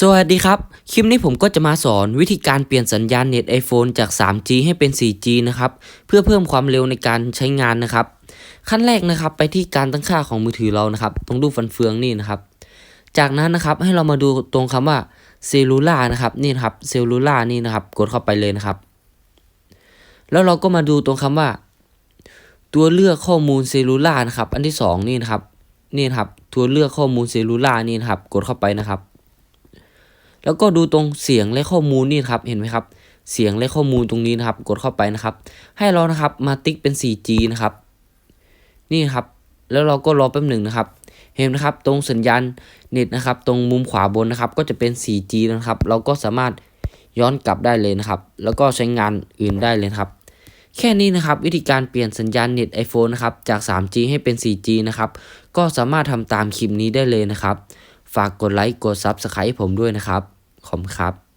สวัสดีครับ คลิปนี้ผมก็จะมาสอนวิธีการเปลี่ยนสัญญาณเน็ต iPhone จาก 3G ให้เป็น 4G นะครับ เพื่อเพิ่มความเร็วในการใช้งานนะครับ ขั้นแรกนะครับไปที่การตั้งค่าของมือถือเรานะครับ ตรงรูปฟันเฟืองนี่นะครับ จากนั้นนะครับให้เรามาดูตรงคำว่าเซลลูล่านะครับนี่นะครับเซลลูล่านี่นะครับ กดเข้าไปเลยนะครับ แล้วเราก็มาดูตรงคำว่า ตัวเลือกข้อมูลเซลลูล่านะครับ อันที่สองนี่นะครับ นี่นะครับ ตัวเลือกข้อมูลเซลูล่านี่นะครับ กดเข้าไปนะครับ แล้วก็ดูตรงเสียงและข้อมูลนี่ครับเห็นไหมครับ เสียงและข้อมูลตรงนี้นะครับ กดเข้าไปนะครับ ให้เรานะครับมาติ๊กเป็น 4G นะครับ นี่ครับ แล้วเราก็รอแป๊บหนึ่งนะครับ เห็นนะครับตรงสัญญาณเน็ตนะครับ ตรงมุมขวาบนนะครับ ก็จะเป็น 4G นะครับ เราก็สามารถย้อนกลับได้เลยนะครับ แล้วก็ใช้งานอื่นได้เลยครับ แค่นี้นะครับ วิธีการเปลี่ยนสัญญาณเน็ต iPhone นะครับ จาก 3G ให้เป็น 4G นะครับ ก็สามารถทำตามคลิปนี้ได้เลยนะครับ ฝากกดไลค์กด Subscribe ผมด้วยนะครับ ขอบคุณครับ